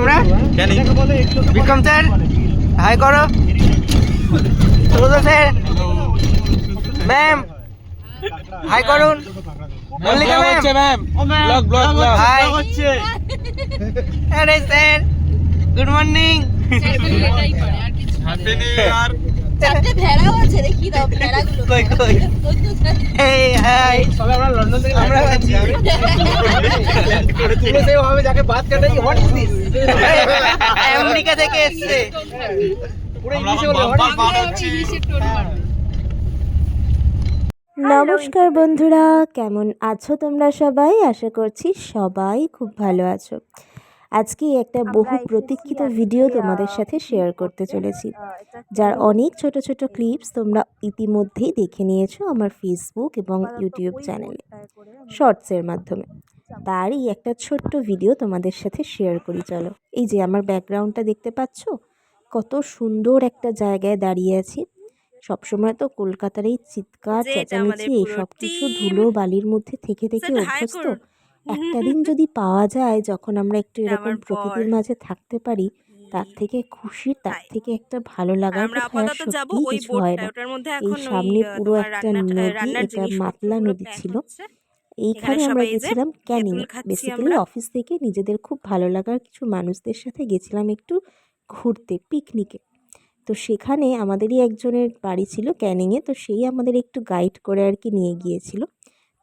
আমরা। Vikram sir hi করো। Sir ma'am hi করুন। Mallika ma'am blog blog blog hi আরে sir good morning happy new year চারটে ভেড়াও আছে দেখি দাও ভেড়াগুলো। কই কই? এই হাই। সবাই আমরা লন্ডন থেকে আমরা আছি। তুমি সেই ভাবে যাকে বাদ কাটাই হোয়াট ইজ দিস। আমেরিকা থেকে এসছে। পুরো ইংলিশে বলে হোয়াট ইজ বার নমস্কার বন্ধুরা কেমন আছো তোমরা সবাই? আশা করছি সবাই খুব ভালো আছো। আজকে একটা বহু প্রতীক্ষিত ভিডিও তোমাদের সাথে শেয়ার করতে চলেছি। যার অনেক ছোট ছোট ক্লিপস তোমরা ইতিমধ্যেই দেখে নিয়েছো আমার ফেসবুক এবং ইউটিউব চ্যানেলে শর্টসের মাধ্যমে। তারই একটা ছোট্ট ভিডিও তোমাদের সাথে শেয়ার করি চলো। এই যে আমার ব্যাকগ্রাউন্ডটা দেখতে পাচ্ছো? কত সুন্দর একটা জায়গায় দাঁড়িয়ে আছি। সবসময় তো কলকাতার এই চিৎকার চেঁচামেচি এই পুরো সব কিছু ধুলো বালির মধ্যে থেকে থেকে অভ্যস্ত। একটা দিন যদি পাওয়া যায় যখন আমরা একটু এরকম প্রকৃতির মাঝে থাকতে পারি তার থেকে খুশি তার থেকে একটা ভালো লাগার আমরা কথা আর আপাতত যাব ওই কিছু হয় না। এই সামনে পুরো একটা নদী এটা মাতলা নদী ছিল। এইখানে আমরা গেছিলাম ক্যানিং বেসিক্যালি অফিস থেকে নিজেদের খুব ভালো লাগার কিছু মানুষদের সাথে গেছিলাম একটু ঘুরতে পিকনিকে তো সেখানে আমাদেরই একজনের বাড়ি ছিল ক্যানিংয়ে তো সেই আমাদের একটু গাইড করে আর কি নিয়ে গিয়েছিল।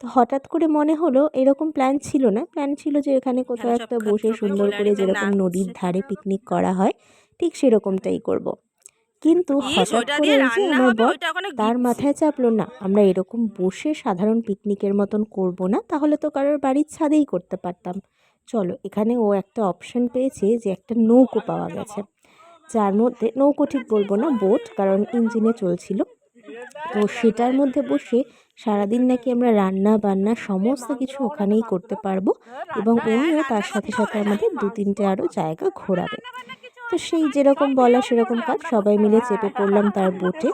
তো হঠাৎ করে মনে হলো এরকম প্ল্যান ছিল না। প্ল্যান ছিল যে এখানে কোথাও একটা বসে সুন্দর করে যেরকম নদীর ধারে পিকনিক করা হয় ঠিক সেরকমটাই করব। কিন্তু হঠাৎ করে যে আমার বর তার মাথায় চাপলো না আমরা এরকম বসে সাধারণ পিকনিকের মতন করব না তাহলে তো কারোর বাড়ির ছাদেই করতে পারতাম। চলো এখানে ও একটা অপশন পেয়েছে যে একটা নৌকো পাওয়া গেছে। যার মধ্যে নৌকো ঠিক বলব না বোট কারণ ইঞ্জিনে চলছিল। তো সেটার মধ্যে বসে সারাদিন নাকি আমরা রান্না বান্না সমস্ত কিছু ওখানেই করতে পারব এবং উনিও তার সাথে সাথে আমাদের দু তিনটে আরও জায়গা ঘোরাবে তো সেই যেরকম বলা সেরকম কাজ সবাই মিলে চেপে পড়লাম তার বোটে।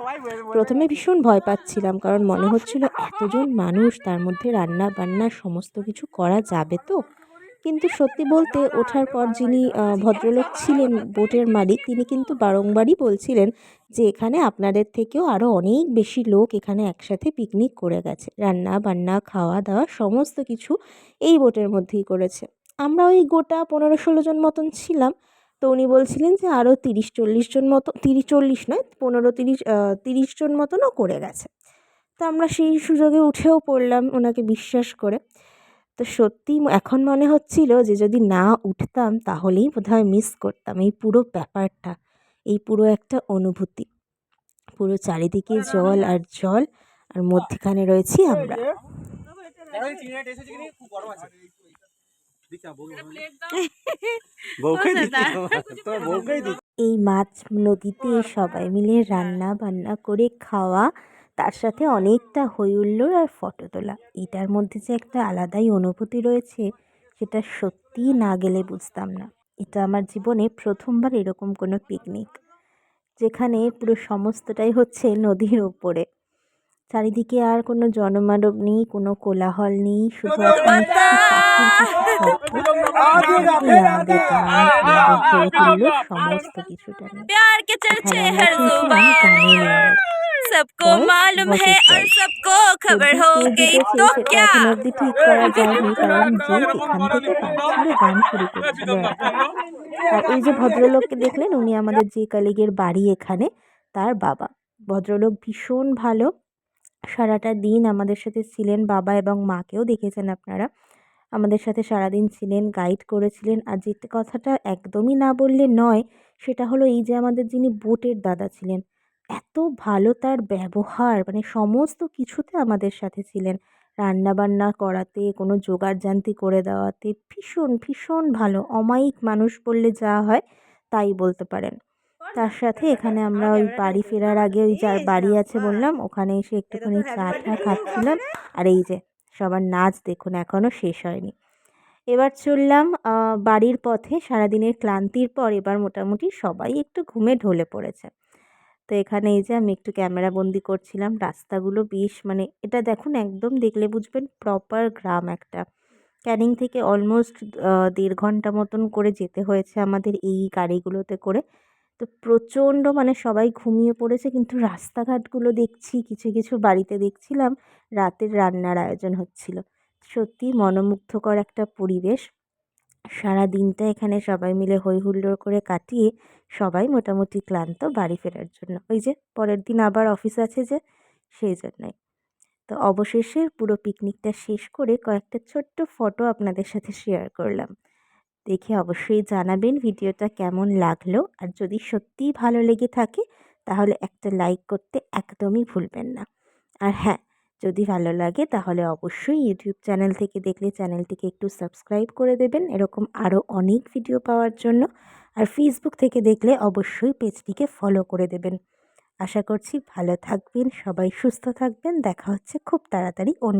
প্রথমে ভীষণ ভয় পাচ্ছিলাম কারণ মনে হচ্ছিল এতজন মানুষ তার মধ্যে রান্না বান্না সমস্ত কিছু করা যাবে তো? কিন্তু সত্যি বলতে ওঠার পর যিনি ভদ্রলোক ছিলেন বোটের মালিক, তিনি কিন্তু বারংবারই বলছিলেন যে এখানে আপনাদের থেকেও আরও অনেক বেশি লোক এখানে একসাথে পিকনিক করে গেছে। রান্না বান্না, খাওয়া দাওয়া সমস্ত কিছু এই বোটের মধ্যেই করেছে। আমরা ওই গোটা পনেরো ষোলো জন মতন ছিলাম। তো উনি বলছিলেন যে আরও তিরিশ চল্লিশ জন মতো, তিরিশ চল্লিশ নয়, পনেরো তিরিশ তিরিশ জন মতনও করে গেছে। তো আমরা সেই সুযোগে উঠেও পড়লাম ওনাকে বিশ্বাস করে। তো সত্যি এখন মনে হচ্ছিল যে যদি না উঠতাম তাহলেই বোধহয় মিস করতাম এই পুরো ব্যাপারটা এই পুরো একটা অনুভূতি। পুরো চারিদিকে জল আর জল আর মধ্যখানে রয়েছি আমরা। এই মাছ নদীতে সবাই মিলে রান্না বান্না করে খাওয়া তার সাথে অনেকটা হই হুল্লোড় আর ফটো তোলা। এটার মধ্যে যে একটা আলাদাই অনুভূতি রয়েছে সেটা সত্যিই না গেলে বুঝতাম না। এটা আমার জীবনে প্রথমবার এরকম কোনো পিকনিক যেখানে পুরো সমস্তটাই হচ্ছে নদীর ওপরে চারিদিকে আর কোনো জনমানব নেই কোনো কোলাহল নেই শুধু সমস্ত কিছুটা নেই। प्यार के चर्चे এখানে हर আমরা जुबान খেয়েছিলাম গানের লড়াই सबको और मालूम बहुत है और ऊपर। सबको खबर যদি हो কে गई জিতেছে तो সেটা क्या এখন অবধি ঠিক করা যায়নি কারণ যে এখান থেকে পাচ্ছিল গান শুরু করেছিল এরা। আর এই যে ভদ্রলোককে দেখলেন উনি আমাদের যে কালিগের বাড়ি এখানে তার বাবা ভদ্রলোক ভীষণ ভালো সারাটা দিন আমাদের সাথে ছিলেন বাবা এবং মাকেও দেখেছেন আপনারা আমাদের সাথে সারাদিন ছিলেন গাইড করেছিলেন আর যে কথাটা একদমই না বললে নয় সেটা হলো এই যে আমাদের যিনি বোটের দাদা ছিলেন এত ভালো তার ব্যবহার মানে সমস্ত কিছুতে আমাদের সাথে ছিলেন। রান্না বান্না করাতে, কোনো জোগাড় জান্তি করে দেওয়াতে ভীষণ ভীষণ ভালো। অমায়িক মানুষ বললে যা হয় তাই বলতে পারেন। তার সাথে এখানে আমরা ওই বাড়ি ফেরার আগে ওই যার বাড়ি আছে বললাম, ওখানে এসে একটুখানি চা টা খাচ্ছিলাম। আর এই যে, সবার নাচ দেখুন এখনও শেষ হয়নি। এবার চললাম বাড়ির পথে সারাদিনের ক্লান্তির পর এবার মোটামুটি সবাই একটু ঘুমে ঢলে পড়েছে। তো এখানে এই যে আমি একটু ক্যামেরা বন্দি করছিলাম, রাস্তাগুলো বেশ মানে এটা দেখুন একদম দেখলে বুঝবেন প্রপার গ্রাম একটা। ক্যানিং থেকে অলমোস্ট দেড় ঘণ্টা মতন করে যেতে হয়েছে আমাদের এই গাড়িগুলোতে করে। তো প্রচণ্ড মানে সবাই ঘুমিয়ে পড়েছে কিন্তু রাস্তাঘাটগুলো দেখছি, কিছু কিছু বাড়িতে দেখছিলাম, রাতের রান্নার আয়োজন হচ্ছিল। সত্যি মনোমুগ্ধকর একটা পরিবেশ। সারা দিনটা এখানে সবাই মিলে হই হুল্লোড় করে কাটিয়ে সবাই মোটামুটি ক্লান্ত বাড়ি ফেরার জন্য। ওই যে পরের দিন আবার অফিস আছে যে, সেই জন্যই। তো অবশেষে পুরো পিকনিকটা শেষ করে কয়েকটা ছোট্ট ফটো আপনাদের সাথে শেয়ার করলাম। দেখে অবশ্যই জানাবেন ভিডিওটা কেমন লাগল। আর যদি সত্যিই ভালো লেগে থাকে, তাহলে একটা লাইক করতে একদমই ভুলবেন না। আর হ্যাঁ যদি ভালো লাগে তাহলে অবশ্যই ইউটিউব চ্যানেল থেকে দেখলে চ্যানেলটিকে একটু সাবস্ক্রাইব করে দেবেন। এরকম আরও অনেক ভিডিও পাওয়ার জন্য। আর ফেসবুক থেকে দেখলে অবশ্যই পেজটিকে ফলো করে দেবেন। আশা করছি ভালো থাকবেন, সবাই সুস্থ থাকবেন। দেখা হচ্ছে খুব তাড়াতাড়ি অন্য